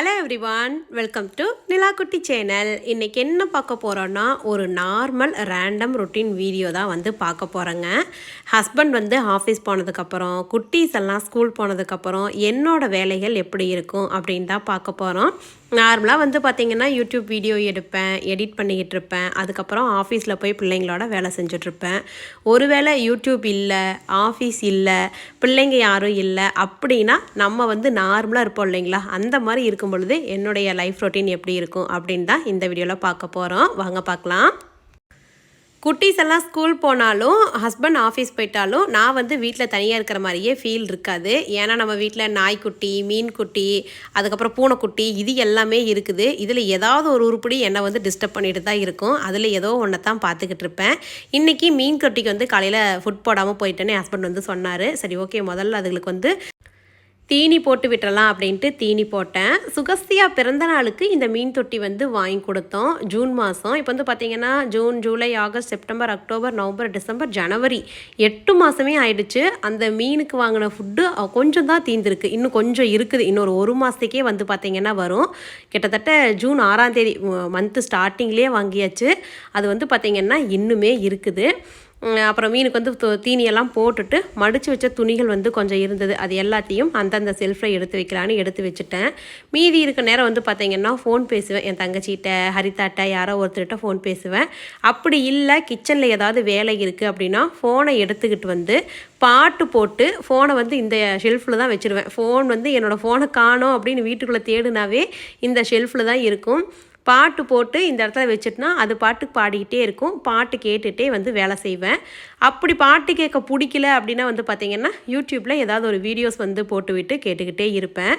Hello everyone welcome to Nilakutti channel இன்றைக்கி என்ன பார்க்க போகிறோன்னா ஒரு நார்மல் ரேண்டம் ரொட்டீன் வீடியோ தான் வந்து பார்க்க போகிறேங்க ஹஸ்பண்ட் வந்து ஆஃபீஸ் போனதுக்கப்புறம் குட்டீஸ் எல்லாம் ஸ்கூல் போனதுக்கப்புறம் என்னோடய வேலைகள் எப்படி இருக்கும் அப்படின்னு தான் பார்க்க போகிறோம் நார்மலாக வந்து பார்த்திங்கன்னா யூடியூப் வீடியோ எடுப்பேன் எடிட் பண்ணிக்கிட்டு இருப்பேன். அதுக்கப்புறம் ஆஃபீஸில் போய் பிள்ளைங்களோட வேலை செஞ்சுட்ருப்பேன் ஒருவேளை யூடியூப் இல்லை ஆஃபீஸ் இல்லை பிள்ளைங்க யாரும் இல்லை அப்படின்னா நம்ம வந்து நார்மலாக இருப்போம் இல்லைங்களா? அந்த மாதிரி இருக்கும் பொழுது என்னுடைய லைஃப் ரொட்டீன் எப்படி இருக்கும் அப்படின்னு தான் இந்த வீடியோவில் பார்க்க போகிறோம் வாங்க பார்க்கலாம். குட்டீஸ் எல்லாம் ஸ்கூல் போனாலும் ஹஸ்பண்ட் ஆஃபீஸ் போயிட்டாலும் நான் வந்து வீட்டில் தனியாக இருக்கிற மாதிரியே ஃபீல் இருக்காது. ஏன்னா நம்ம வீட்டில் நாய்க்குட்டி மீன்குட்டி அதுக்கப்புறம் பூனைக்குட்டி இது எல்லாமே இருக்குது. இதில் ஏதாவது ஒரு உருப்படி என்னை வந்து டிஸ்டர்ப் பண்ணிட்டு தான் இருக்கும். அதில் ஏதோ ஒன்றை தான் பார்த்துக்கிட்டு இருப்பேன். இன்றைக்கி மீன்குட்டிக்கு வந்து காலையில் ஃபுட் போடாமல் போயிட்டேன்னு ஹஸ்பண்ட் வந்து சொன்னார். சரி ஓகே முதல்ல அதுகளுக்கு வந்து தீனி போட்டு விட்டுறலாம் அப்படின்ட்டு தீனி போட்டேன். சுகஸ்தியா பிறந்த நாளுக்கு இந்த மீன் தொட்டி வந்து வாங்கி கொடுத்தோம். ஜூன் மாதம் இப்போ வந்து பார்த்திங்கன்னா June July August September October November December ஜனவரி எட்டு மாதமே ஆயிடுச்சு. அந்த மீனுக்கு வாங்கின ஃபுட்டு கொஞ்சம் தான் தீந்துருக்கு இன்னும் கொஞ்சம் இருக்குது. இன்னொரு ஒரு மாதத்துக்கே வந்து பார்த்திங்கன்னா வரும். கிட்டத்தட்ட ஜூன் ஆறாம் தேதி மந்த்து ஸ்டார்டிங்லேயே வாங்கியாச்சு. அது வந்து பார்த்திங்கன்னா இன்னுமே இருக்குது. அப்புறம் மீனுக்கு வந்து தீனியெல்லாம் போட்டுட்டு மடித்து வச்ச துணிகள் வந்து கொஞ்சம் இருந்தது. அது எல்லாத்தையும் அந்தந்த செல்ஃபில் எடுத்து வைக்கலான்னு எடுத்து வச்சுட்டேன். மீதி இருக்க நேரம் வந்து பார்த்தீங்கன்னா ஃபோன் பேசுவேன். என் தங்கச்சிகிட்ட ஹரிதாட்ட யாரோ ஒருத்தர்கிட்ட ஃபோன் பேசுவேன். அப்படி இல்லை கிச்சனில் ஏதாவது வேலை இருக்குது அப்படின்னா ஃபோனை எடுத்துக்கிட்டு வந்து பாட்டு போட்டு ஃபோனை வந்து இந்த ஷெல்ஃபில் தான் வச்சுருவேன். ஃபோன் வந்து என்னோடய ஃபோனை காணோம் அப்படின்னு வீட்டுக்குள்ளே தேடுனாவே இந்த ஷெல்ஃபில் தான் இருக்கும். பாட்டு போட்டு இந்த இடத்துல வச்சுட்டுனா அது பாட்டுக்கு பாடிக்கிட்டே இருக்கும். பாட்டு கேட்டுகிட்டே வந்து வேலை செய்வேன். அப்படி பாட்டு கேட்க பிடிக்கல அப்படின்னா வந்து பார்த்திங்கன்னா யூடியூப்பில் ஏதாவது ஒரு வீடியோஸ் வந்து போட்டுவிட்டு கேட்டுக்கிட்டே இருப்பேன்.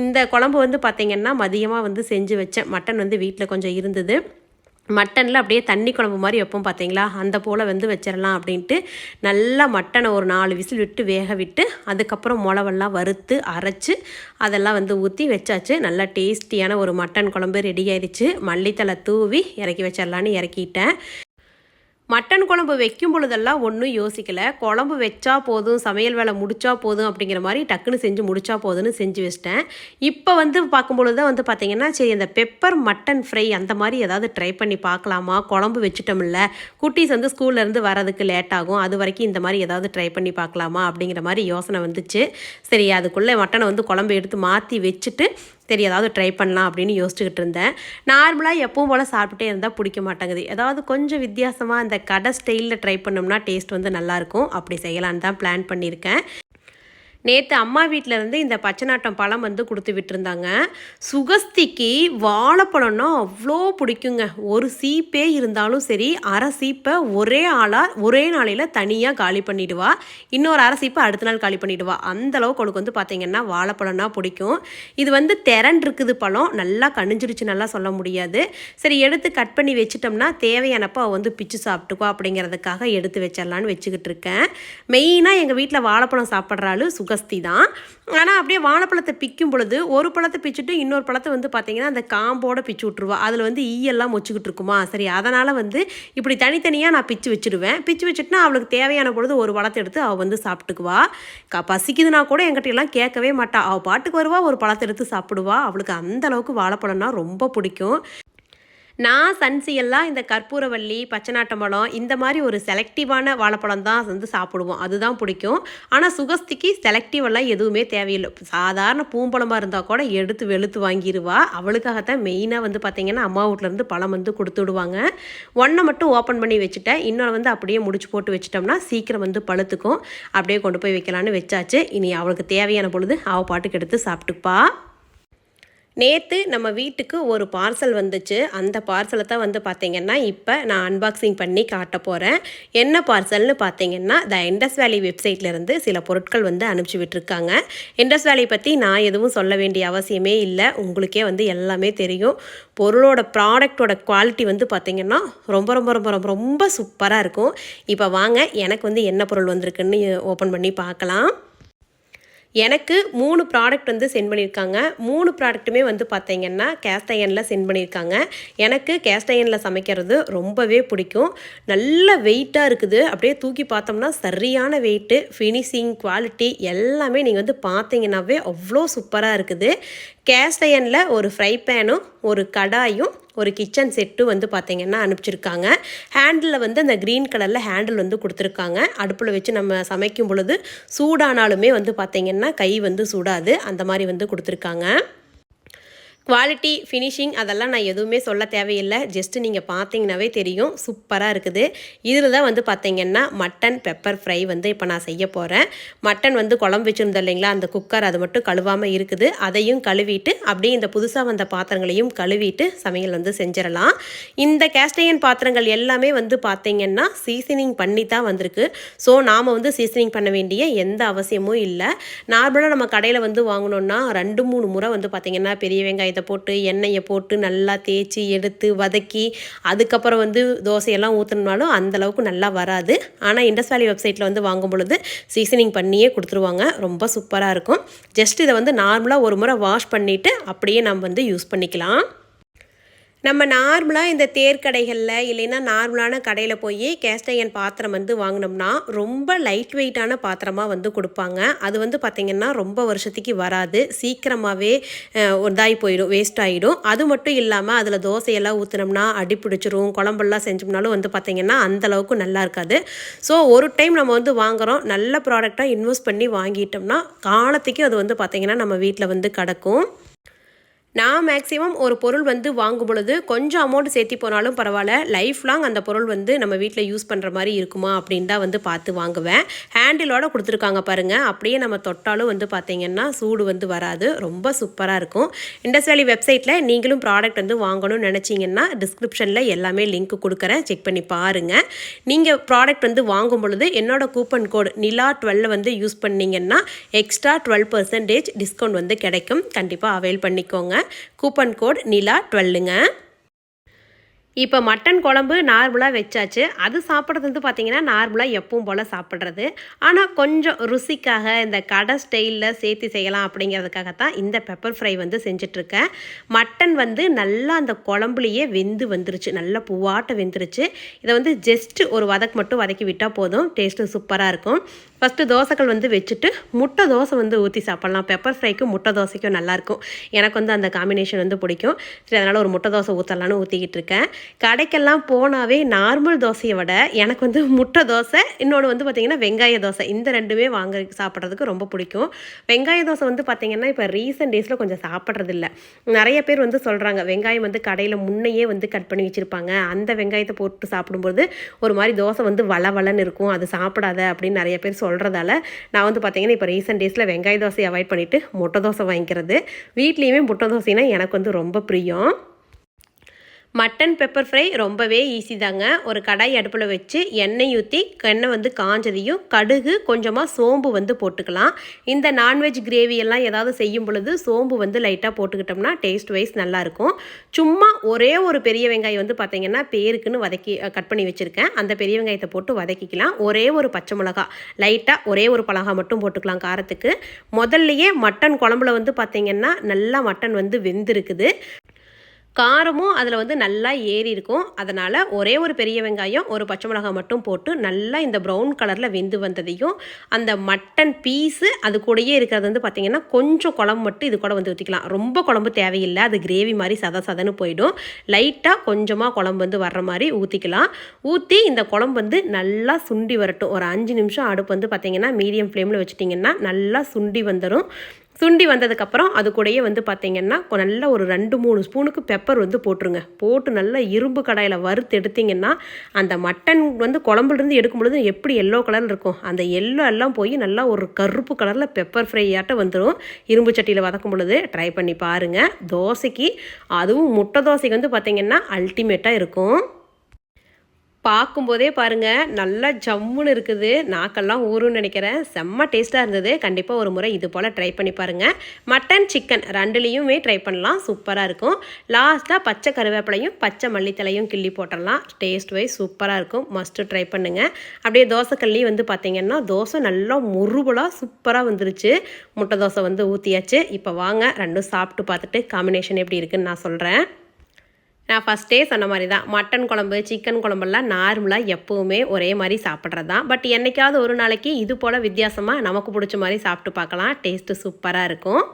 இந்த குழம்பு வந்து பார்த்திங்கன்னா மதியமாக வந்து செஞ்சு வச்சேன். மட்டன் வந்து வீட்டில் கொஞ்சம் இருந்தது. மட்டனில் அப்படியே தண்ணி குழம்பு மாதிரி வைப்போம் பார்த்தீங்களா அந்த போல் வந்து வச்சிடலாம் அப்படின்ட்டு நல்லா மட்டனை ஒரு நாலு விசில் விட்டு வேக விட்டு அதுக்கப்புறம் மிளவெல்லாம் வறுத்து அரைச்சி அதெல்லாம் வந்து ஊற்றி வச்சாச்சு. நல்லா டேஸ்டியான ஒரு மட்டன் குழம்பு ரெடி ஆயிடுச்சு. மல்லித்தலை தூவி இறக்கி வச்சிடலான்னு இறக்கிட்டேன். மட்டன் குழம்பு வைக்கும் பொழுதெல்லாம் ஒன்றும் யோசிக்கலை. குழம்பு வச்சா போதும் சமையல் வேலை முடிச்சா போதும் அப்படிங்கிற மாதிரி டக்குன்னு செஞ்சு முடிச்சா போதும்னு செஞ்சு வச்சிட்டேன். இப்போ வந்து பார்க்கும் பொழுது தான் வந்து பார்த்திங்கன்னா சரி அந்த பெப்பர் மட்டன் ஃப்ரை அந்த மாதிரி ஏதாவது ட்ரை பண்ணி பார்க்கலாமா? குழம்பு வச்சுட்டோம்ல. குட்டீஸ் வந்து ஸ்கூல்லேருந்து வரதுக்கு லேட் ஆகும். அது வரைக்கும் இந்த மாதிரி ஏதாவது ட்ரை பண்ணி பார்க்கலாமா? அப்படிங்கிற மாதிரி யோசனை வந்துச்சு. சரி அதுக்குள்ளே மட்டனை வந்து குழம்பு எடுத்து மாற்றி வச்சுட்டு சரி ஏதாவது ட்ரை பண்ணலாம் அப்படின்னு யோசிச்சுக்கிட்டு இருந்தேன். நார்மலாக எப்பவும் போல் சாப்பிட்டுட்டே இருந்தால் பிடிக்க மாட்டேங்குது. ஏதாவது கொஞ்சம் வித்தியாசமாக அந்த கடை ஸ்டைலில் ட்ரை பண்ணோம்னா டேஸ்ட் வந்து நல்லாயிருக்கும் அப்படி செய்யலான்னு தான் பிளான் பண்ணியிருக்கேன். நேற்று அம்மா வீட்டில் இருந்து இந்த பச்சை நாட்டம் பழம் வந்து கொடுத்து விட்டுருந்தாங்க. சுகஸ்திக்கு வாழைப்பழம்னா அவ்வளோ பிடிக்குங்க. ஒரு சீப்பே இருந்தாலும் சரி அரை சீப்பை ஒரே ஆளாக ஒரே நாளையில் தனியாக காலி பண்ணிடுவா. இன்னொரு அரை சீப்பை அடுத்த நாள் காலி பண்ணிடுவா. அந்த அளவுக்கு அவளுக்கு வந்து பார்த்திங்கன்னா வாழைப்பழம்னா பிடிக்கும். இது வந்து திறன் இருக்குது பழம். நல்லா கணிஞ்சிடுச்சு நல்லா சொல்ல முடியாது. சரி எடுத்து கட் பண்ணி வச்சிட்டோம்னா தேவையானப்போ அவள் வந்து பிச்சு சாப்பிட்டுக்கோ அப்படிங்கிறதுக்காக எடுத்து வச்சிடலான்னு வச்சுக்கிட்டு இருக்கேன். மெயினாக எங்கள் வீட்டில் வாழைப்பழம் சாப்பிட்றாள் சுகஸ்தி தான். ஆனால் அப்படியே வாழைப்பழத்தை பிக்கும் பொழுது ஒரு பழத்தை பிச்சுட்டு இன்னொரு பழத்தை வந்து பார்த்திங்கன்னா அந்த காம்போடு பிச்சு விட்ருவா அதில் வந்து ஈயெல்லாம் மொச்சிக்கிட்டு இருக்குமா? சரி அதனால் வந்து இப்படி தனித்தனியாக நான் பிச்சு வச்சுடுவேன். பிச்சு வச்சுட்டுனா அவளுக்கு தேவையான பொழுது ஒரு பழத்தை எடுத்து அவள் வந்து சாப்பிட்டுக்குவா. க பசிக்குதுன்னா கூட என்கிட்ட எல்லாம் கேட்கவே மாட்டா. அவள் பாட்டுக்கு வருவா ஒரு பழத்தை எடுத்து சாப்பிடுவா. அவளுக்கு அந்த அளவுக்கு வாழைப்பழம்னா ரொம்ப பிடிக்கும். நான் சன்சியெல்லாம் இந்த கற்பூரவள்ளி பச்சைநாட்டம்பழம் இந்த மாதிரி ஒரு செலக்டிவான வாழைப்பழம் தான் வந்து சாப்பிடுவோம். அதுதான் பிடிக்கும். ஆனால் சுகஸ்திக்கு செலக்டிவெல்லாம் எதுவுமே தேவையில்லை. சாதாரண பூம்பழமாக இருந்தால் கூட எடுத்து வெளுத்து வாங்கிடுவா அவளுக்காகத்தான் மெயினாக வந்து பார்த்திங்கன்னா அம்மா வீட்லேருந்து பழம் வந்து கொடுத்து விடுவாங்க. ஒன்றை மட்டும் ஓப்பன் பண்ணி வச்சுட்டேன். இன்னொன்று வந்து அப்படியே முடிச்சு போட்டு வச்சிட்டோம்னா சீக்கிரம் வந்து பழுத்துக்கும். அப்படியே கொண்டு போய் வைக்கலான்னு வச்சாச்சு. இனி அவளுக்கு தேவையான பொழுது அவள் பாட்டுக்கு எடுத்து சாப்பிட்டுப்பா. நேற்று நம்ம வீட்டுக்கு ஒரு பார்சல் வந்துச்சு. அந்த பார்சலை தான் வந்து பார்த்தீங்கன்னா இப்போ நான் அன்பாக்சிங் பண்ணி காட்ட போகிறேன் என்ன பார்சல்னு பார்த்தீங்கன்னா த இண்டஸ் வேலி வெப்சைட்லேருந்து சில பொருட்கள் வந்து அனுப்பிச்சி விட்டுருக்காங்க. இண்டஸ் வேலி பற்றி நான் எதுவும் சொல்ல வேண்டிய அவசியமே இல்லை. உங்களுக்கே வந்து எல்லாமே தெரியும். பொருளோட ப்ராடக்டோட குவாலிட்டி வந்து பார்த்திங்கன்னா ரொம்ப ரொம்ப ரொம்ப ரொம்ப ரொம்ப சூப்பராக இருக்கும். இப்போ வாங்க எனக்கு வந்து என்ன பொருள் வந்திருக்குன்னு ஓப்பன் பண்ணி பார்க்கலாம். எனக்கு மூணு ப்ராடக்ட் வந்து சென்ட் பண்ணியிருக்காங்க. மூணு ப்ராடக்ட்டுமே வந்து பார்த்தீங்கன்னா கேஸ்ட் அயனில் சென்ட் பண்ணியிருக்காங்க. எனக்கு கேஸ்ட் அயனில் சமைக்கிறது ரொம்பவே பிடிக்கும். நல்ல வெயிட்டாக இருக்குது. அப்படியே தூக்கி பார்த்தோம்னா சரியான வெயிட்டு ஃபினிஷிங் குவாலிட்டி எல்லாமே நீங்கள் வந்து பார்த்தீங்கன்னாவே அவ்வளோ சூப்பராக இருக்குது. கேஸ்ட் அயனில் ஒரு ஃப்ரை பேனும் ஒரு கடாயும் ஒரு கிச்சன் செட்டு வந்து பார்த்திங்கன்னா அனுப்பிச்சிருக்காங்க. ஹேண்டில் வந்து அந்த க்ரீன் கலரில் ஹேண்டில் வந்து கொடுத்துருக்காங்க. அடுப்பில் வச்சு நம்ம சமைக்கும் பொழுது சூடானாலுமே வந்து பார்த்திங்கன்னா கை வந்து சூடாது. அந்த மாதிரி வந்து கொடுத்துருக்காங்க. குவாலிட்டி ஃபினிஷிங் அதெல்லாம் நான் எதுவுமே சொல்ல தேவையில்லை. ஜஸ்ட்டு நீங்கள் பார்த்தீங்கன்னாவே தெரியும். சூப்பராக இருக்குது. இதில் தான் வந்து பார்த்தீங்கன்னா மட்டன் பெப்பர் ஃப்ரை வந்து இப்போ நான் செய்ய போகிறேன் மட்டன் வந்து குழம்பு வச்சுருந்தோம் இல்லைங்களா? அந்த குக்கர் அது மட்டும் கழுவாமல் இருக்குது. அதையும் கழுவிட்டு அப்படியே இந்த புதுசாக வந்த பாத்திரங்களையும் கழுவிட்டு சமையல் வந்து செஞ்சிடலாம். இந்த கேஸ்டையன் பாத்திரங்கள் எல்லாமே வந்து பார்த்தீங்கன்னா சீசனிங் பண்ணி தான் வந்திருக்கு. ஸோ நாம் வந்து சீசனிங் பண்ண வேண்டிய எந்த அவசியமும் இல்லை. நார்மலாக நம்ம கடையில் வந்து வாங்கினோன்னா ரெண்டு மூணு முறை வந்து பார்த்திங்கன்னா பெரிய வெங்காயம் வெங்காயத்தை போட்டு எண்ணெயை போட்டு நல்லா தேய்ச்சி எடுத்து வதக்கி அதுக்கப்புறம் வந்து தோசையெல்லாம் ஊற்றினாலும் அந்தளவுக்கு நல்லா வராது. ஆனால் இண்டஸ் வேலி வெப்சைட்டில் வந்து வாங்கும் பொழுது சீசனிங் பண்ணியே கொடுத்துருவாங்க. ரொம்ப சூப்பராக இருக்கும். ஜஸ்ட் இதை வந்து நார்மலாக ஒரு முறை வாஷ் பண்ணிவிட்டு அப்படியே நம்ம வந்து யூஸ் பண்ணிக்கலாம். நம்ம நார்மலாக இந்த தேர்க்கடைகளில் இல்லைன்னா நார்மலான கடையில் போய் கேஸ்டையன் பாத்திரம் வந்து வாங்கினோம்னா ரொம்ப லைட் வெயிட்டான பாத்திரமாக வந்து கொடுப்பாங்க. அது வந்து பார்த்திங்கன்னா ரொம்ப வருஷத்துக்கு வராது. சீக்கிரமாகவே இதாகி போயிடும் வேஸ்ட் ஆகிடும் அது மட்டும் இல்லாமல் அதில் தோசையெல்லாம் ஊற்றினோம்னா அடி பிடிச்சிரும் குழம்பெல்லாம் செஞ்சோம்னாலும் வந்து பார்த்திங்கன்னா அந்தளவுக்கு நல்லா இருக்காது. ஸோ ஒரு டைம் நம்ம வந்து வாங்குகிறோம் நல்ல ப்ராடக்டாக இன்வெஸ்ட் பண்ணி வாங்கிட்டோம்னா காலத்துக்கு அது வந்து பார்த்திங்கன்னா நம்ம வீட்டில் வந்து கிடக்கும். நான் மேக்ஸிமம் ஒரு பொருள் வந்து வாங்கும் பொழுது கொஞ்சம் அமௌண்ட் சேர்த்தி போனாலும் பரவாயில்ல. லைஃப் லாங் அந்த பொருள் வந்து நம்ம வீட்டில் யூஸ் பண்ணுற மாதிரி இருக்குமா அப்படின்னு தான் வந்து பார்த்து வாங்குவேன். ஹேண்டிலோட கொடுத்துருக்காங்க பாருங்கள் அப்படியே நம்ம தொட்டாலும் வந்து பார்த்தீங்கன்னா சூடு வந்து வராது. ரொம்ப சூப்பராக இருக்கும். இண்டஸ் வேலி வெப்சைட்டில் நீங்களும் ப்ராடக்ட் வந்து வாங்கணும்னு நினச்சிங்கன்னா டிஸ்கிரிப்ஷனில் எல்லாமே லிங்க் கொடுக்குறேன். செக் பண்ணி பாருங்கள் நீங்கள் ப்ராடக்ட் வந்து வாங்கும் பொழுது என்னோட கூப்பன் கோடு நிலா டுவெல்ல வந்து யூஸ் பண்ணிங்கன்னா எக்ஸ்ட்ரா டுவெல் பர்சன்டேஜ் டிஸ்கவுண்ட் வந்து கிடைக்கும். கண்டிப்பாக அவைல் பண்ணிக்கோங்க. கூப்பன் கோட் நிலா டுவெல்லுங்க. இப்போ மட்டன் குழம்பு நார்மலாக வச்சாச்சு. அது சாப்பிட்றது வந்து பார்த்திங்கன்னா நார்மலாக எப்பவும் போல் சாப்பிட்றது. ஆனால் கொஞ்சம் ருசிக்காக இந்த கடை ஸ்டைலில் சேர்த்து செய்யலாம் அப்படிங்கிறதுக்காக தான் இந்த பெப்பர் ஃப்ரை வந்து செஞ்சிட்ருக்கேன். மட்டன் வந்து நல்லா அந்த குழம்புலையே வெந்து வந்துருச்சு. நல்லா பூவாட்ட வெந்துருச்சு. இதை வந்து ஜஸ்ட்டு ஒரு வதக்கு மட்டும் வதக்கி விட்டால் போதும். டேஸ்ட்டு சூப்பராக இருக்கும். ஃபஸ்ட்டு தோசைகள் வந்து வச்சுட்டு முட்டை தோசை வந்து ஊற்றி சாப்பிட்லாம். பெப்பர் ஃப்ரைக்கும் முட்டை தோசைக்கும் நல்லாயிருக்கும் எனக்கு வந்து அந்த காம்பினேஷன் வந்து பிடிக்கும். சரி அதனால் ஒரு முட்டை தோசை ஊற்றலான்னு ஊற்றிக்கிட்டு இருக்கேன். கடைக்கெல்லாம் போனாவே நார்மல் தோசையை விட எனக்கு வந்து முட்டை தோசை இன்னொன்று வந்து பார்த்திங்கன்னா வெங்காய தோசை. இந்த ரெண்டுமே வாங்க சாப்பிட்றதுக்கு ரொம்ப பிடிக்கும். வெங்காய தோசை வந்து பார்த்திங்கன்னா இப்போ ரீசெண்ட் டேஸில் கொஞ்சம் சாப்பிட்றதில்ல. நிறைய பேர் வந்து சொல்கிறாங்க வெங்காயம் வந்து கடையில் முன்னையே வந்து கட் பண்ணி வச்சுருப்பாங்க. அந்த வெங்காயத்தை போட்டு சாப்பிடும்போது ஒரு மாதிரி தோசை வந்து வள வளன்னு இருக்கும். அது சாப்பிடாத அப்படின்னு நிறைய பேர் சொல்கிறாங்க சொல்கிறதால நான் வந்து பார்த்திங்கன்னா இப்போ ரீசெண்ட் டேஸில் வெங்காய தோசை அவாய்ட் பண்ணிவிட்டு முட்டை தோசை வாங்கிக்கிறது. வீட்லேயுமே முட்டை தோசைனா எனக்கு வந்து ரொம்ப பிரியம். மட்டன் பெப்பர் ஃப்ரை ரொம்பவே ஈஸி தாங்க. ஒரு கடாய் அடுப்பில் வச்சு எண்ணெய் ஊற்றி எண்ணெய் வந்து காஞ்சதையும் கடுகு கொஞ்சமாக சோம்பு வந்து போட்டுக்கலாம். இந்த நான்வெஜ் கிரேவி எல்லாம் ஏதாவது செய்யும் பொழுது சோம்பு வந்து லைட்டாக போட்டுக்கிட்டோம்னா டேஸ்ட் வைஸ் நல்லாயிருக்கும் சும்மா ஒரே ஒரு பெரிய வெங்காயம் வந்து பார்த்திங்கன்னா பேருக்குன்னு வதக்கி கட் பண்ணி வச்சுருக்கேன். அந்த பெரிய வெங்காயத்தை போட்டு வதக்கிக்கலாம். ஒரே ஒரு பச்சை மிளகா லைட்டாக ஒரே ஒரு பலகா மட்டும் போட்டுக்கலாம் காரத்துக்கு. முதல்லையே மட்டன் குழம்புல வந்து பார்த்திங்கன்னா நல்லா மட்டன் வந்து வெந்திருக்குது. காரமும் அதில் வந்து நல்லா ஏறி இருக்கும். அதனால் ஒரே ஒரு பெரிய வெங்காயம் ஒரு பச்சை மிளகாய் மட்டும் போட்டு நல்லா இந்த ப்ரௌன் கலரில் வெந்து வந்ததையும் அந்த மட்டன் பீஸு அது கூடயே இருக்கிறது வந்து பார்த்திங்கன்னா கொஞ்சம் குழம்பு மட்டும் இது கூட வந்து ஊற்றிக்கலாம் ரொம்ப குழம்பு தேவையில்லை. அது கிரேவி மாதிரி சத சதன்னு போயிடும். லைட்டாக கொஞ்சமாக குழம்பு வந்து வர்ற மாதிரி ஊற்றிக்கலாம் ஊற்றி இந்த குழம்பு வந்து நல்லா சுண்டி வரட்டும். ஒரு அஞ்சு நிமிஷம் அடுப்பு வந்து பார்த்திங்கன்னா மீடியம் ஃப்ளேமில் வச்சுட்டிங்கன்னா நல்லா சுண்டி வந்துடும் சுண்டி வந்ததுக்கப்புறம் அது கூடயே வந்து பார்த்திங்கன்னா நல்ல ஒரு ரெண்டு மூணு ஸ்பூனுக்கு பெப்பர் வந்து போட்டுருங்க. போட்டு நல்லா இரும்பு கடாயில் வறுத்து எடுத்திங்கன்னா அந்த மட்டன் வந்து குழம்புலேருந்து எடுக்கும் பொழுது எப்படி எல்லோ கலரில் இருக்கும்? அந்த எல்லோ எல்லாம் போய் நல்லா ஒரு கருப்பு கலரில் பெப்பர் ஃப்ரையாட்ட வந்துடும் இரும்பு சட்டியில் வதக்கும் பொழுது ட்ரை பண்ணி பாருங்கள் தோசைக்கு அதுவும் முட்டை தோசைக்கு வந்து பார்த்திங்கன்னா அல்டிமேட்டாக இருக்கும். பார்க்கும்போதே பாருங்கள் நல்லா ஜம்முன்னு இருக்குது. நாக்கெல்லாம் ஊறுன்னு நினைக்கிறேன். செம்ம டேஸ்ட்டாக இருந்தது. கண்டிப்பாக ஒரு முறை இது போல் ட்ரை பண்ணி பாருங்கள் மட்டன் சிக்கன் ரெண்டுலேயுமே ட்ரை பண்ணலாம். சூப்பராக இருக்கும். லாஸ்ட்டாக பச்சை கருவேப்பிலையும் பச்சை மல்லித்தலையும் கிள்ளி போட்டுடலாம். டேஸ்ட் வைஸ் சூப்பராக இருக்கும். மஸ்ட்டு ட்ரை பண்ணுங்கள் அப்படியே தோசைக்கல்லி வந்து பார்த்திங்கன்னா தோசை நல்லா முறுபலாக சூப்பராக வந்துருச்சு. முட்டை தோசை வந்து ஊற்றியாச்சு இப்போ வாங்க ரெண்டும் சாப்பிட்டு பார்த்துட்டு காம்பினேஷன் எப்படி இருக்குன்னு நான் சொல்கிறேன் நான் ஃபஸ்ட்டே சொன்ன மாதிரி தான் மட்டன் குழம்பு சிக்கன் குழம்புலாம் நார்மலாக எப்போவுமே ஒரே மாதிரி சாப்பிட்றது தான் பட் என்னைக்காவது ஒரு நாளைக்கு இது போல் வித்தியாசமாக நமக்கு பிடிச்ச மாதிரி சாப்பிட்டு பார்க்கலாம். டேஸ்ட்டு சூப்பராக இருக்கும்.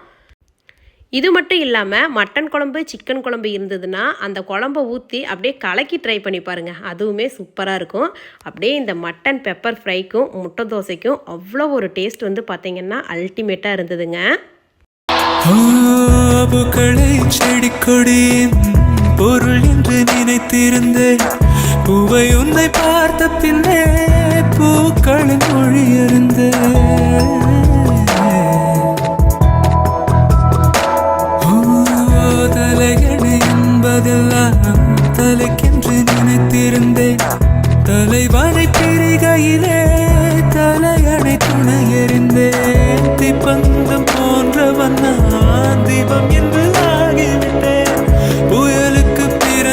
இது மட்டும் இல்லாமல் மட்டன் குழம்பு சிக்கன் குழம்பு இருந்ததுன்னா அந்த குழம்ப ஊற்றி அப்படியே கலக்கி ட்ரை பண்ணி பாருங்கள் அதுவுமே சூப்பராக இருக்கும். அப்படியே இந்த மட்டன் பெப்பர் ஃப்ரைக்கும் முட்டை தோசைக்கும் அவ்வளோ ஒரு டேஸ்ட் வந்து பார்த்திங்கன்னா அல்டிமேட்டாக இருந்ததுங்க. செடி பொருள் என்று நினைத்திருந்தேன். பூவை உன்னை பார்த்த பின்னே பூக்களின் மொழி தலையணை என்பதெல்லாம் தலைக்கென்று நினைத்திருந்தேன். தலைவனை பிரிகையிலே தலையணை துணை எறிந்தேன். திப்பந்தம் போன்றவன் நான் தீபம் என்று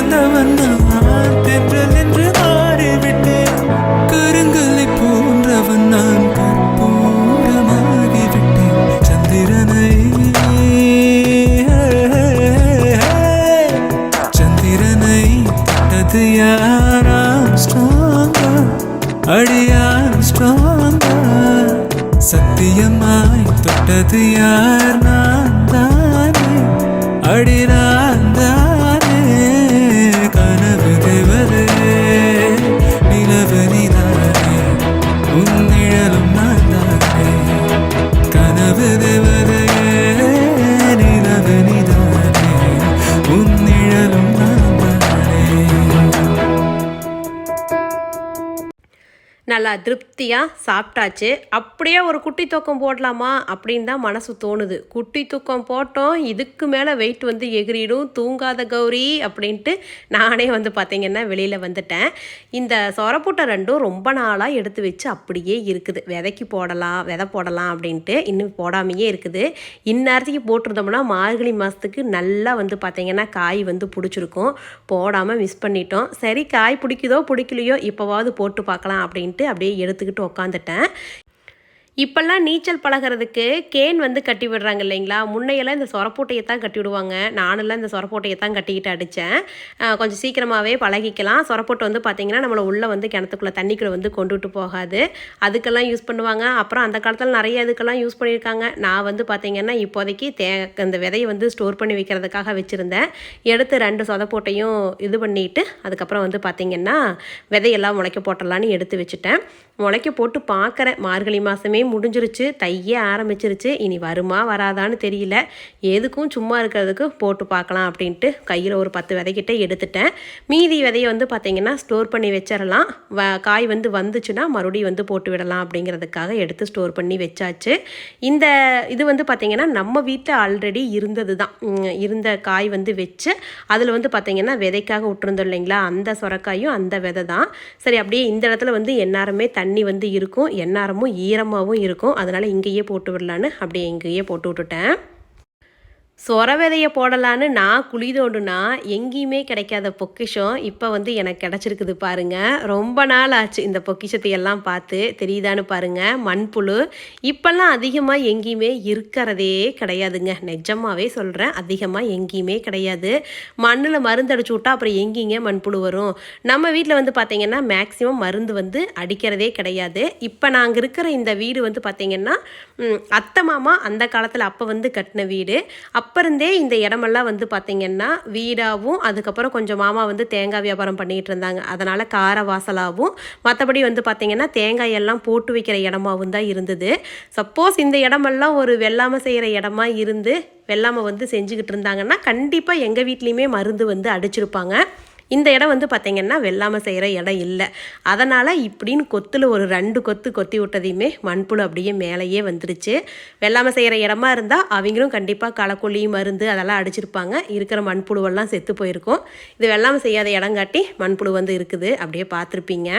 பிறந்தவன் நான் നിഴലും நல்லா திருப்தியாக சாப்பிட்டாச்சு. அப்படியே ஒரு குட்டி தூக்கம் போடலாமா அப்படின்னு தான் மனசு தோணுது. குட்டி தூக்கம் போட்டோம் இதுக்கு மேலே வெயிட் வந்து எகிரிடும். தூங்காத கௌரி அப்படின்ட்டு நானே வந்து பார்த்திங்கன்னா வெளியில் வந்துட்டேன். இந்த சொரப்புட்டை ரெண்டும் ரொம்ப நாளாக எடுத்து வச்சு அப்படியே இருக்குது. விதைக்கு போடலாம் விதை போடலாம் அப்படின்ட்டு இன்னும் போடாமையே இருக்குது. இந்நேரத்துக்கு போட்டிருந்தோம்னா மார்கழி மாதத்துக்கு நல்லா வந்து பார்த்திங்கன்னா காய் வந்து பிடிச்சிருக்கும். போடாமல் மிஸ் பண்ணிட்டோம். சரி காய் பிடிக்குதோ பிடிக்கலையோ இப்போவாவது போட்டு பார்க்கலாம் அப்படின்ட்டு அப்படியே எடுத்துக்கிட்டு உக்காந்துட்டேன். இப்போல்லாம் நீச்சல் பழகிறதுக்கு கேன் வந்து கட்டி விடுறாங்க இல்லைங்களா? முன்னையெல்லாம் இந்த சொரப்போட்டையை தான் கட்டி விடுவாங்க. நானெல்லாம் இந்த சொரப்போட்டையை தான் கட்டிக்கிட்டு அடித்தேன். கொஞ்சம் சீக்கிரமாகவே பழகிக்கலாம். சொரப்போட்டை வந்து பார்த்திங்கன்னா நம்மளை உள்ளே வந்து கிணத்துக்குள்ளே தண்ணிக்குள்ளே வந்து கொண்டுட்டு போகாது. அதுக்கெல்லாம் யூஸ் பண்ணுவாங்க. அப்புறம் அந்த காலத்தில் நிறைய இதுக்கெல்லாம் யூஸ் பண்ணியிருக்காங்க. நான் வந்து பார்த்திங்கன்னா இப்போதைக்கு தே அந்த விதையை வந்து ஸ்டோர் பண்ணி வைக்கிறதுக்காக வச்சுருந்தேன். எடுத்து ரெண்டு சொதப்போட்டையும் இது பண்ணிட்டு அதுக்கப்புறம் வந்து பார்த்திங்கன்னா விதையெல்லாம் முளைக்க போட்டலான்னு எடுத்து வச்சுட்டேன். முளைக்க போட்டு பார்க்குறேன். மார்கழி மாதமே முடிஞ்சிருச்சு தைய ஆரம்பிச்சிருச்சு. இனி வருமா வராதான்னு தெரியல. எதுக்கும் சும்மா இருக்கிறதுக்கு போட்டு பார்க்கலாம் அப்படின்ட்டு கையில் ஒரு பத்து விதைக்கிட்ட எடுத்துட்டேன். மீதி விதையை வந்து பார்த்திங்கன்னா ஸ்டோர் பண்ணி வச்சிடலாம். வ காய் வந்து வந்துச்சுன்னா மறுபடியும் வந்து போட்டு விடலாம் அப்படிங்கிறதுக்காக எடுத்து ஸ்டோர் பண்ணி வச்சாச்சு. இந்த இது வந்து பார்த்திங்கன்னா நம்ம வீட்டில் ஆல்ரெடி இருந்தது தான் இருந்த காய் வந்து வச்சு அதில் வந்து பார்த்திங்கன்னா விதைக்காக விட்டுருந்தோம் இல்லைங்களா? அந்த சொரக்காயும் அந்த விதை தான் சரி அப்படியே இந்த இடத்துல வந்து எந்நேரமே தண்ணி வந்து இருக்கும். எந்நேரமும் ஈரமாகவும் இருக்கும். அதனால் இங்கேயே போட்டு விடலான்னு அப்படியே இங்கேயே போட்டு விட்டுட்டேன். சொர விதையை போடலான்னு நான் குழி தோண்டுனா எங்கேயுமே கிடைக்காத பொக்கிஷம் இப்போ வந்து எனக்கு கிடச்சிருக்குது பாருங்க. ரொம்ப நாள் ஆச்சு இந்த பொக்கிஷத்தை எல்லாம் பார்த்து. தெரியுதான்னு பாருங்க. மண்புழு இப்போல்லாம் அதிகமாக எங்கேயுமே இருக்கிறதே கிடையாதுங்க. நிஜமாகவே சொல்கிறேன் அதிகமாக எங்கேயுமே கிடையாது. மண்ணில் மருந்து அடிச்சு விட்டா அப்புறம் எங்கேங்க மண்புழு வரும்? நம்ம வீட்டில் வந்து பார்த்திங்கன்னா மேக்ஸிமம் மருந்து வந்து அடிக்கிறதே கிடையாது. இப்போ நாங்கள் இருக்கிற இந்த வீடு வந்து பார்த்திங்கன்னா அத்தை மாமா அந்த காலத்தில் அப்போ வந்து கட்டின வீடு. அப்போ இருந்தே இந்த இடமெல்லாம் வந்து பார்த்திங்கன்னா வீடாகவும் அதுக்கப்புறம் கொஞ்சம் மாமா வந்து தேங்காய் வியாபாரம் பண்ணிகிட்டு இருந்தாங்க. அதனால் கார வாசலாகவும் மற்றபடி வந்து பார்த்திங்கன்னா தேங்காய் எல்லாம் போட்டு வைக்கிற இடமாவும் தான் இருந்தது. சப்போஸ் இந்த இடமெல்லாம் ஒரு வெள்ளாமை செய்கிற இடமா இருந்து வெள்ளாமை வந்து செஞ்சுக்கிட்டு இருந்தாங்கன்னா கண்டிப்பாக எங்கள் வீட்லேயுமே மருந்து வந்து அடிச்சிருப்பாங்க. இந்த இடம் வந்து பார்த்திங்கன்னா வெள்ளாமை செய்கிற இடம் இல்லை. அதனால் இப்படின்னு கொத்தில் ஒரு ரெண்டு கொத்து கொத்தி விட்டதையுமே மண்புழு அப்படியே மேலேயே வந்துருச்சு. வெள்ளாமை செய்கிற இடமா இருந்தால் அவங்களும் கண்டிப்பாக களக்கொல்லி மருந்து அதெல்லாம் அடிச்சிருப்பாங்க. இருக்கிற மண்புழுவெல்லாம் செத்து போயிருக்கும். இது வெள்ளாமை செய்யாத இடம் காட்டி மண்புழு வந்து இருக்குது. அப்படியே பார்த்துருப்பீங்க.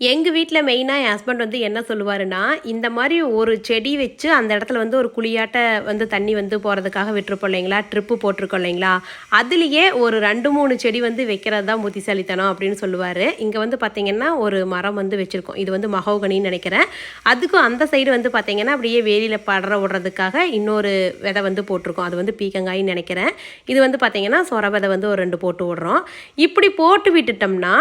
எங்கள் வீட்டில் மெயினாக என் ஹஸ்பண்ட் வந்து என்ன சொல்லுவாருன்னா இந்த மாதிரி ஒரு செடி வச்சு அந்த இடத்துல வந்து ஒரு குழியாட்ட வந்து தண்ணி வந்து போகிறதுக்காக விட்டுருப்போம் இல்லைங்களா? ட்ரிப்பு போட்டிருக்கோம் இல்லைங்களா? அதுலேயே ஒரு ரெண்டு மூணு செடி வந்து வைக்கிறது தான் புத்திசாலித்தனம் அப்படின்னு சொல்லுவார். இங்கே வந்து பார்த்திங்கன்னா ஒரு மரம் வந்து வச்சுருக்கோம். இது வந்து மகோகனின்னு நினைக்கிறேன். அதுக்கும் அந்த சைடு வந்து பார்த்திங்கன்னா அப்படியே வேலியில் படர விடுறதுக்காக இன்னொரு விதை வந்து போட்டிருக்கோம். அது வந்து பீக்கங்காயின்னு நினைக்கிறேன். இது வந்து பார்த்திங்கன்னா சொர விதை வந்து ஒரு ரெண்டு போட்டு விடுறோம். இப்படி போட்டு விட்டுட்டோம்னா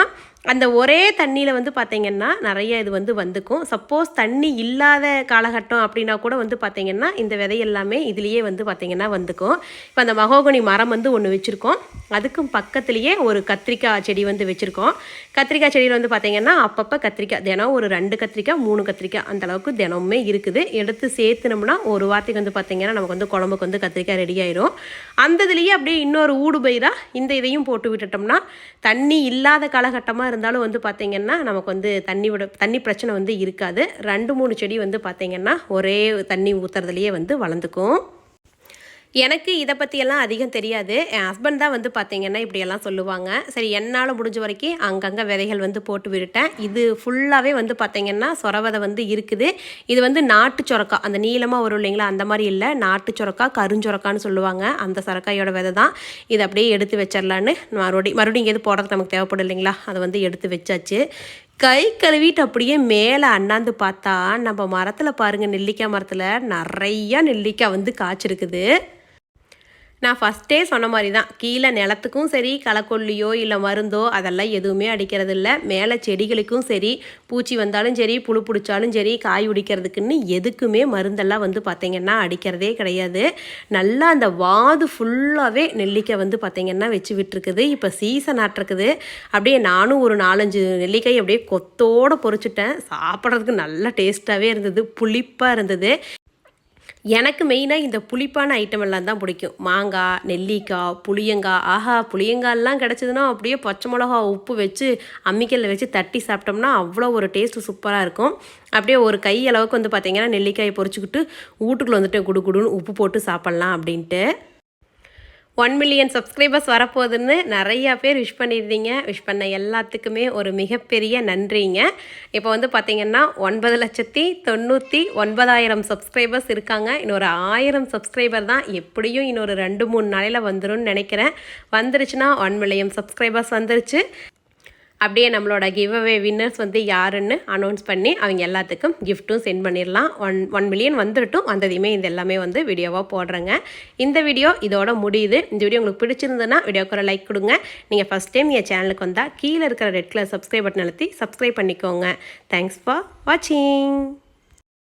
அந்த ஒரே தண்ணியில் வந்து பார்த்திங்கன்னா நிறைய இது வந்து வந்துக்கும். சப்போஸ் தண்ணி இல்லாத காலகட்டம் அப்படின்னா கூட வந்து பார்த்திங்கன்னா இந்த விதை எல்லாமே இதுலேயே வந்து பார்த்திங்கன்னா வந்துக்கும். இப்போ அந்த மகோகனி மரம் வந்து ஒன்று வச்சுருக்கோம். அதுக்கும் பக்கத்துலேயே ஒரு கத்திரிக்காய் செடி வந்து வச்சுருக்கோம். கத்திரிக்காய் செடியில் வந்து பார்த்திங்கன்னா அப்பப்போ கத்திரிக்காய் தினம் ஒரு ரெண்டு கத்திரிக்காய் மூணு கத்திரிக்காய் அந்த அளவுக்கு தினமுமே இருக்குது. எடுத்து சேர்த்துனோம்னா ஒரு வாரத்துக்கு வந்து பார்த்திங்கன்னா நமக்கு வந்து குழம்புக்கு வந்து கத்திரிக்காய் ரெடி ஆயிரும். அந்த இதுலேயே அப்படியே இன்னொரு ஊடு பயிராக இந்த இதையும் போட்டு விட்டுட்டோம்னா தண்ணி இல்லாத காலகட்டமாக இருந்தாலும் வந்து பார்த்திங்கன்னா நமக்கு வந்து தண்ணி விட தண்ணி பிரச்சனை வந்து இருக்காது. ரெண்டு மூணு செடி வந்து பார்த்திங்கன்னா ஒரே தண்ணி ஊற்றுறதுலையே வந்து வளர்ந்துக்கும். எனக்கு இதை பற்றியெல்லாம் அதிகம் தெரியாது. என் ஹஸ்பண்ட் தான் வந்து பார்த்தீங்கன்னா இப்படியெல்லாம் சொல்லுவாங்க. சரி என்னால் முடிஞ்ச வரைக்கும் அங்கங்கே விதைகள் வந்து போட்டு விட்டுட்டேன். இது ஃபுல்லாகவே வந்து பார்த்தீங்கன்னா சொரவதை வந்து இருக்குது. இது வந்து நாட்டு சொரக்கா. அந்த நீளமாக வரும் இல்லைங்களா? அந்த மாதிரி இல்லை. நாட்டு சொரக்கா கருஞ்சொரக்கான்னு சொல்லுவாங்க. அந்த சொரக்காயோட விதை தான். இதை அப்படியே எடுத்து வச்சிடலான்னு மறுபடியும் மறுபடியும் இங்கேருந்து போடுறதுக்கு நமக்கு தேவைப்படும் இல்லைங்களா? அதை வந்து எடுத்து வச்சாச்சு. கை கழுவிட்டு அப்படியே மேலே அண்ணாந்து பார்த்தா நம்ம மரத்தில் பாருங்கள் நெல்லிக்காய் மரத்தில் நிறையா நெல்லிக்காய் வந்து காய்ச்சிருக்குது. நான் ஃபஸ்ட்டே சொன்ன மாதிரி தான் கீழே நிலத்துக்கும் சரி களைக்கொல்லியோ இல்லை மருந்தோ அதெல்லாம் எதுவுமே அடிக்கிறது இல்லை மேலே செடிகளுக்கும் சரி பூச்சி வந்தாலும் சரி புழு பிடிச்சாலும் சரி காய் உடிக்கிறதுக்குன்னு எதுக்குமே மருந்தெல்லாம் வந்து பார்த்திங்கன்னா அடிக்கிறதே கிடையாது. நல்லா அந்த வாது ஃபுல்லாகவே நெல்லிக்காய் வந்து பார்த்திங்கன்னா வச்சு விட்டுருக்குது. இப்போ சீசன் ஆட்டிருக்குது. அப்படியே நானும் ஒரு நாலஞ்சு நெல்லிக்காய் அப்படியே கொத்தோடு பொறிச்சிட்டேன் சாப்பிட்றதுக்கு நல்ல டேஸ்ட்டாகவே இருந்தது. புளிப்பாக இருந்தது. எனக்கு மெயினாக இந்த புளிப்பான ஐட்டம் எல்லாம் தான் பிடிக்கும். மாங்காய் நெல்லிக்காய் புளியங்காய். ஆஹா புளியங்காயெல்லாம் கிடச்சிதுன்னா அப்படியே பச்சை மிளகா உப்பு வச்சு அம்மிக்கல்ல வச்சு தட்டி சாப்பிட்டோம்னா அவ்வளோ ஒரு டேஸ்ட்டு சூப்பராக இருக்கும். அப்படியே ஒரு கை அளவுக்கு வந்து பார்த்திங்கன்னா நெல்லிக்காயை பொறிச்சிக்கிட்டு வீட்டுக்குள்ளே வந்துட்டு குடு குடுன்னு உப்பு போட்டு சாப்பிட்லாம் அப்படின்ட்டு. ஒன் மில்லியன் சப்ஸ்கிரைபர்ஸ் வரப்போகுதுன்னு நிறையா பேர் விஷ் பண்ணியிருந்தீங்க. விஷ் பண்ண எல்லாத்துக்குமே ஒரு மிகப்பெரிய நன்றிங்க. இப்போ வந்து பார்த்திங்கன்னா ஒன்பது லட்சத்தி தொண்ணூற்றி ஒன்பதாயிரம் சப்ஸ்கிரைபர்ஸ் இருக்காங்க. இன்னொரு ஆயிரம் சப்ஸ்கிரைபர் தான் எப்படியும் இன்னொரு ரெண்டு மூணு நாளையில் வந்துரும்னு நினைக்கிறேன். வந்துருச்சுன்னா ஒன் மில்லியன் சப்ஸ்கிரைபர்ஸ் வந்துருச்சு. அப்படியே நம்மளோட கிவ் அவே வின்னர்ஸ் வந்து யாருன்னு அனௌன்ஸ் பண்ணி அவங்க எல்லாத்துக்கும் கிஃப்ட்டும் சென்ட் பண்ணிடலாம். ஒன் ஒன் மில்லியன் வந்துட்டும் வந்ததையுமே இது எல்லாமே வந்து வீடியோவாக போடுறேங்க. இந்த வீடியோ இதோட முடியுது. இந்த வீடியோ உங்களுக்கு பிடிச்சிருந்ததுன்னா வீடியோக்கு ஒரு லைக் கொடுங்க. நீங்கள் ஃபஸ்ட் டைம் என் சேனலுக்கு வந்தால் கீழே இருக்கிற ரெட் கலர் சப்ஸ்கிரைப் பட்டன் அழுத்தி சப்ஸ்கிரைப் பண்ணிக்கோங்க. தேங்க்ஸ் ஃபார் வாட்சிங்